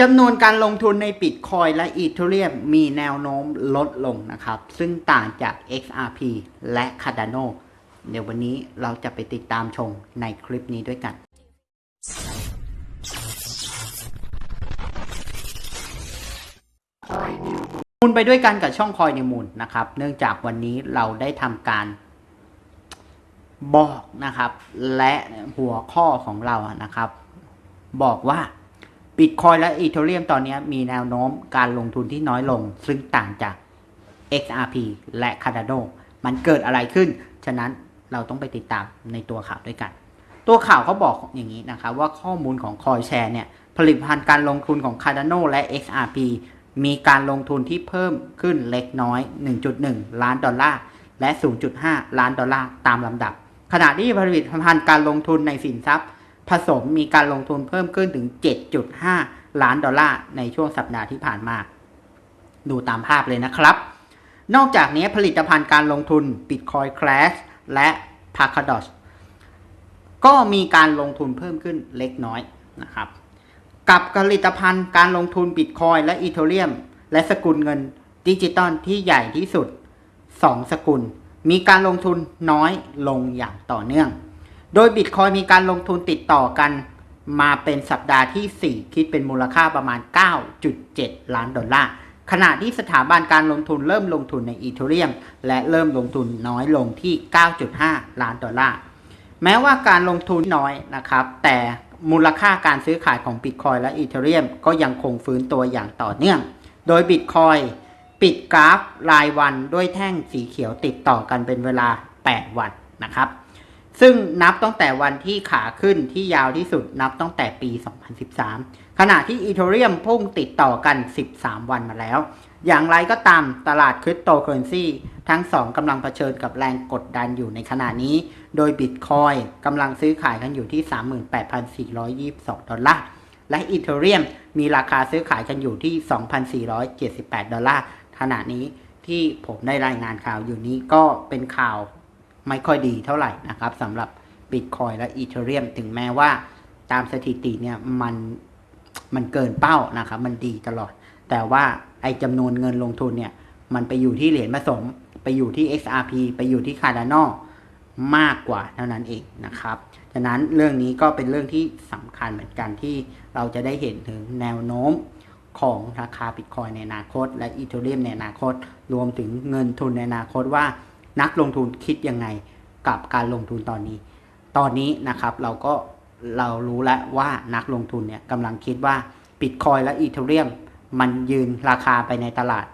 จำนวนการลงทุนในบิตคอยและอีเทเรียมมีแนวโน้มลดลงนะครับ ซึ่งต่างจาก XRP และ Cardano เดี๋ยววันนี้เราจะไปติดตามชมในคลิปนี้ด้วยกันมูลไปด้วยกันกับช่องคอยในมูลนะครับ เนื่องจากวันนี้เราได้ทำการบอกนะครับ และหัวข้อของเรานะครับ บอกว่า บิตคอยและอีเทเรียมตอนนี้มีแนวโน้มการลงทุนที่น้อยลง ซึ่งต่างจาก XRP และ Cardano มันเกิดอะไรขึ้น ฉะนั้นเราต้องไปติดตามในตัวข่าวด้วยกัน ตัวข่าวเขาบอกอย่างนี้นะครับว่าข้อมูลของคอยแชร์เนี่ยผลิตภัณฑ์การลงทุนของ Cardano และ XRP มีการลงทุนที่เพิ่มขึ้นเล็กน้อย 1.1 ล้านดอลลาร์ และ 0.5 ล้านดอลลาร์ตามลำดับ ขณะที่ผลิตภัณฑ์การลงทุนในสินทรัพย์ ผสมมีการลงทุนเพิ่มขึ้นถึง 7.5 ล้านดอลลาร์ในช่วงสัปดาห์ที่ผ่านมา ดูตามภาพเลยนะครับ นอกจากนี้ผลิตภัณฑ์การลงทุน Bitcoin Clash และ p a c a d o s ก็มีการลงทุนเพิ่มขึ้นเล็กน้อยนะครับ กับผลิตภัณฑ์การลงทุน Bitcoin และ Ethereum และสกุลเงินดิจิตอลที่ใหญ่ที่สุด 2 สกุล มีการลงทุนน้อยลงอย่างต่อเนื่อง โดย Bitcoin มีการลงทุนติดต่อกันมาเป็นสัปดาห์ที่ 4 คิดเป็นมูลค่าประมาณ 9.7 ล้านดอลลาร์ ขณะที่สถาบันการลงทุนเริ่มลงทุนใน Ethereum และเริ่มลงทุนน้อยลงที่ 9.5 ล้านดอลลาร์ แม้ว่าการลงทุนน้อยนะครับ แต่มูลค่าการซื้อขายของ Bitcoin และ Ethereum ก็ยังคงฟื้นตัวอย่างต่อเนื่อง โดย Bitcoin ปิดกราฟรายวันด้วยแท่งสีเขียวติดต่อกันเป็นเวลา 8 วันนะครับ ซึ่งนับตั้งแต่วันที่ขาขึ้นที่ยาวที่สุดนับตั้งแต่ปี 2013 ขณะที่ Ethereum พุ่งติดต่อกัน 13 วันมาแล้ว อย่างไรก็ตามตลาดคริปโตเคอเรนซีทั้งสองกำลังเผชิญกับแรงกดดันอยู่ในขณะนี้ โดย Bitcoin กำลังซื้อขายกันอยู่ที่ 38,422 ดอลลาร์ และ Ethereum มีราคาซื้อขายกันอยู่ที่ 2,478 ดอลลาร์ ขณะนี้ที่ผมได้รายงานข่าวอยู่นี้ก็เป็นข่าว ไม่ค่อยดีเท่าไหร่นะครับสำหรับ Bitcoin และ Ethereum ถึงแม้ว่าตามสถิติเนี่ยมันมันเกินเป้านะครับ มันดีตลอด แต่ว่าไอจำนวนเงินลงทุนเนี่ยมันไปอยู่ที่เหรียญผสม ไปอยู่ที่ XRP ไปอยู่ที่ Cardano มากกว่าเท่านั้นเองนะครับฉะนั้นเรื่องนี้ก็เป็นเรื่องที่สำคัญเหมือนกันที่เราจะได้เห็นถึงแนวโน้มของราคาบิตคอยในอนาคต และอีเทเรียมในอนาคต รวมถึงเงินทุนในอนาคตว่า นักลงทุนคิดยังไงกับการลงทุนตอนนี้ ตอนนี้นะครับเราก็เรารู้แล้วว่านักลงทุนเนี่ยกำลังคิดว่าบิตคอยและอีเทเรียมมันยืนราคาไปในตลาด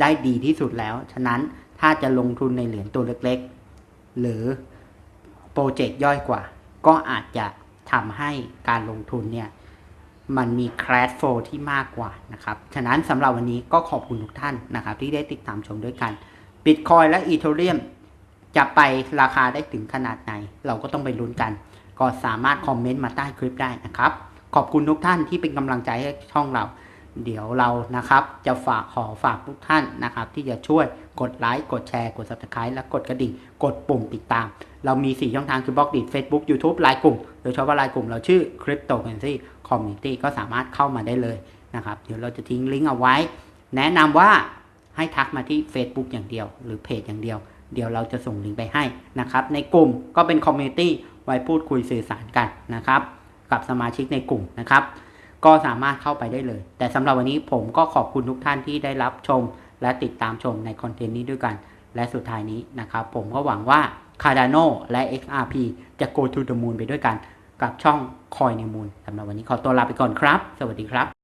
ได้ดีที่สุดแล้ว ฉะนั้นถ้าจะลงทุนในเหรียญตัวเล็กๆ หรือโปรเจกต์ย่อยกว่า ก็อาจจะทำให้การลงทุนเนี่ยมันมี crash flow ที่มากกว่านะครับ ฉะนั้นสำหรับวันนี้ก็ขอบคุณทุกท่านนะครับ ที่ได้ติดตามชมด้วยกัน Bitcoin และ Ethereum จะไปราคาได้ถึงขนาดไหน เราก็ต้องไปลุ้นกัน ก็สามารถคอมเมนต์มาใต้คลิปได้นะครับ ขอบคุณทุกท่านที่เป็นกำลังใจให้ช่องเรา เดี๋ยวเรานะครับ จะฝากขอฝากทุกท่านนะครับ ที่จะช่วยกดไลค์กดแชร์กด subscribe และกดกระดิ่ง กดปุ่มติดตาม เรามี 4 ช่องทางคือบล็อกดิ Facebook YouTube ไลน์กลุ่มโดยเฉพาะไลน์กลุ่มเราชื่อ Cryptocurrency Community ก็สามารถเข้ามาได้เลยนะครับ เดี๋ยวเราจะทิ้งลิงก์เอาไว้ แนะนำว่า ให้ทักมาที่ Facebook อย่างเดียว หรือเพจอย่างเดียว เดี๋ยวเราจะส่งลิงก์ไปให้นะครับ ในกลุ่มก็เป็นคอมมูนิตี้ไว้พูดคุยสื่อสารกันนะครับ กับสมาชิกในกลุ่มนะครับ ก็สามารถเข้าไปได้เลย แต่สำหรับวันนี้ผมก็ขอบคุณทุกท่านที่ได้รับชม และติดตามชมในคอนเทนต์นี้ด้วยกัน และสุดท้ายนี้นะครับ ผมก็หวังว่า Cardano และ XRP จะ go to the moon ไปด้วยกัน กับช่อง Coin ใน Moon สำหรับวันนี้ขอตัวลาไปก่อนครับ สวัสดีครับ